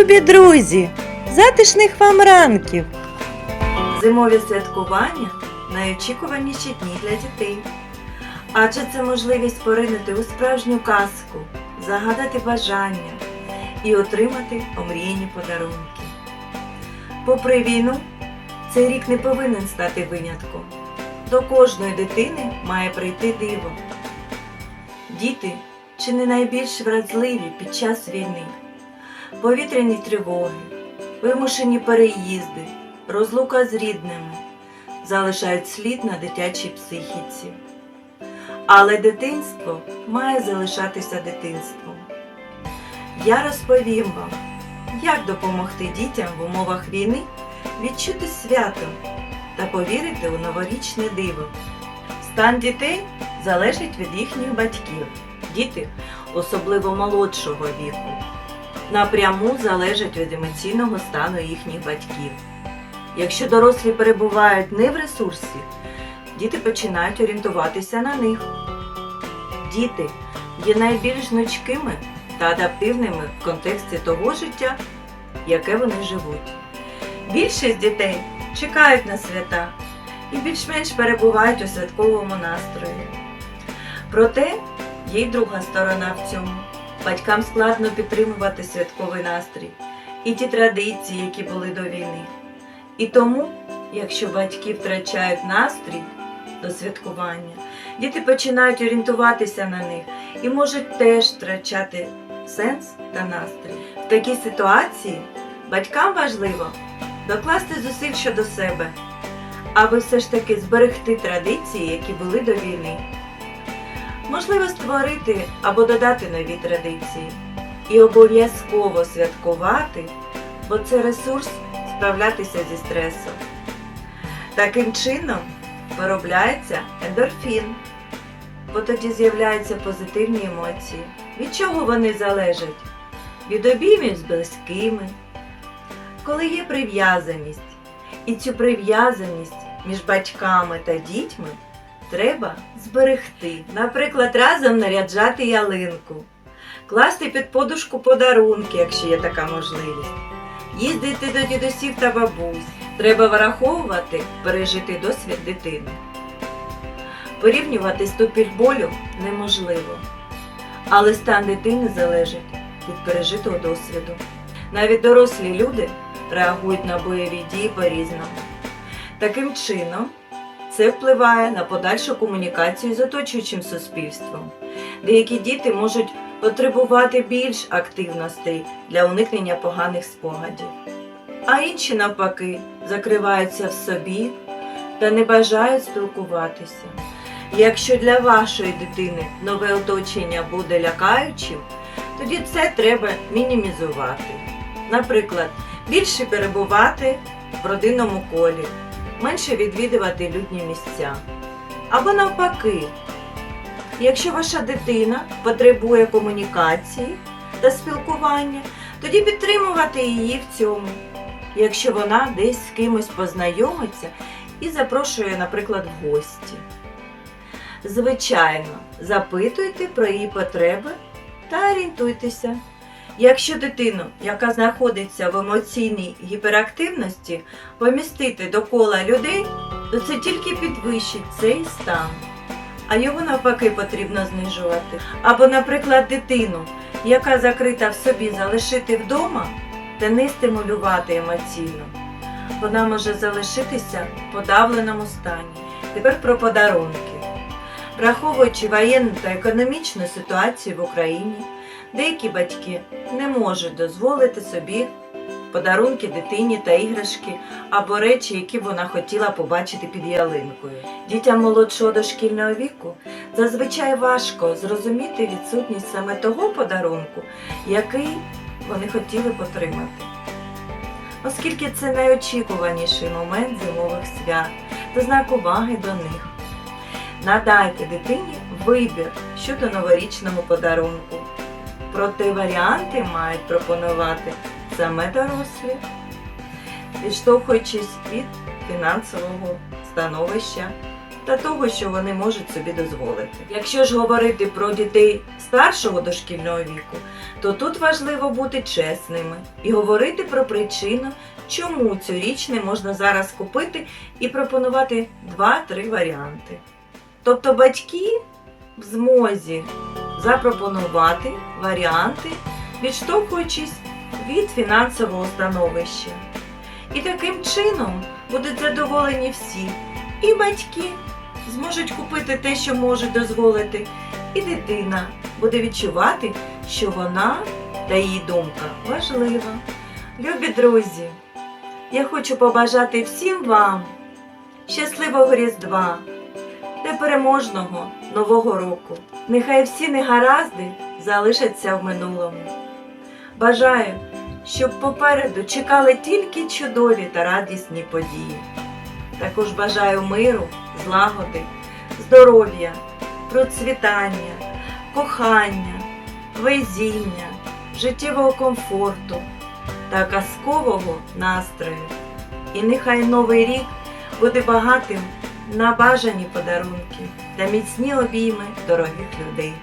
Любі друзі, затишних вам ранків! Зимові святкування найочікуваніші дні для дітей. Адже це можливість поринути у справжню казку, загадати бажання і отримати омріяні подарунки. Попри війну, цей рік не повинен стати винятком. До кожної дитини має прийти диво. Діти чи не найбільш вразливі під час війни, повітряні тривоги, вимушені переїзди, розлука з рідними залишають слід на дитячій психіці. Але дитинство має залишатися дитинством. Я розповім вам, як допомогти дітям в умовах війни відчути свято та повірити у новорічне диво. Стан дітей залежить від їхніх батьків. Діти, особливо молодшого віку, напряму залежать від емоційного стану їхніх батьків. Якщо дорослі перебувають не в ресурсі, діти починають орієнтуватися на них. Діти є найбільш гнучкими та адаптивними в контексті того життя, яке вони живуть. Більшість дітей чекають на свята і більш-менш перебувають у святковому настрої. Проте є й друга сторона в цьому. Батькам складно підтримувати святковий настрій і ті традиції, які були до війни. І тому, якщо батьки втрачають настрій до святкування, діти починають орієнтуватися на них і можуть теж втрачати сенс та настрій. В такій ситуації батькам важливо докласти зусиль щодо себе, аби все ж таки зберегти традиції, які були до війни. Можливо створити або додати нові традиції і обов'язково святкувати, бо це ресурс справлятися зі стресом. Таким чином виробляється ендорфін, бо тоді з'являються позитивні емоції. Від чого вони залежать? Від обіймів з близькими, коли є прив'язаність. І цю прив'язаність між батьками та дітьми треба зберегти. Наприклад, разом наряджати ялинку, класти під подушку подарунки, якщо є така можливість їздити до дідусів та бабусь. Треба враховувати пережитий досвід дитини. Порівнювати ступіль болю неможливо, але стан дитини залежить від пережитого досвіду. Навіть дорослі люди реагують на бойові дії по-різному. Таким чином, це впливає на подальшу комунікацію з оточуючим суспільством. Деякі діти можуть потребувати більш активностей для уникнення поганих спогадів. А інші, навпаки, закриваються в собі та не бажають спілкуватися. Якщо для вашої дитини нове оточення буде лякаючим, тоді це треба мінімізувати. Наприклад, більше перебувати в родинному колі, менше відвідувати людні місця. Або навпаки, Якщо ваша дитина потребує комунікації та спілкування, тоді підтримувати її в цьому. Якщо вона десь з кимось познайомиться і запрошує, наприклад, в гості. Звичайно, запитуйте про її потреби та орієнтуйтеся. Якщо дитину, яка знаходиться в емоційній гіперактивності, помістити до кола людей, то це тільки підвищить цей стан а його навпаки потрібно знижувати. Або, наприклад, дитину, яка закрита в собі, залишити вдома та не стимулювати емоційно. Вона може залишитися в подавленому стані. Тепер про подарунки. Враховуючи воєнну та економічну ситуацію в Україні, деякі батьки не можуть дозволити собі подарунки дитині та іграшки або речі, які вона хотіла побачити під ялинкою. Дітям молодшого дошкільного віку зазвичай важко зрозуміти відсутність саме того подарунку, який вони хотіли б отримати. Оскільки це найочікуваніший момент зимових свят та знак уваги до них. Надайте дитині вибір щодо новорічного подарунку. Проте варіанти мають пропонувати саме дорослі, відштовхуючись від фінансового становища та того, що вони можуть собі дозволити. Якщо ж говорити про дітей старшого дошкільного віку, то тут важливо бути чесними і говорити про причину, чому цьогоріч не можна зараз купити і пропонувати 2-3 варіанти. Тобто батьки в змозі запропонувати варіанти, відштовхуючись від фінансового становища. І таким чином будуть задоволені всі. І батьки зможуть купити те, що можуть дозволити, і дитина буде відчувати, що вона та її думка важлива. Любі друзі, я хочу побажати всім вам щасливого Різдва, непереможного Нового року. Нехай всі негаразди залишаться в минулому. Бажаю, щоб попереду чекали тільки чудові та радісні події. Також бажаю миру, злагоди, здоров'я, процвітання, кохання, везіння, життєвого комфорту та казкового настрою. І нехай новий рік буде багатим на бажані подарунки та міцні обійми дорогих людей.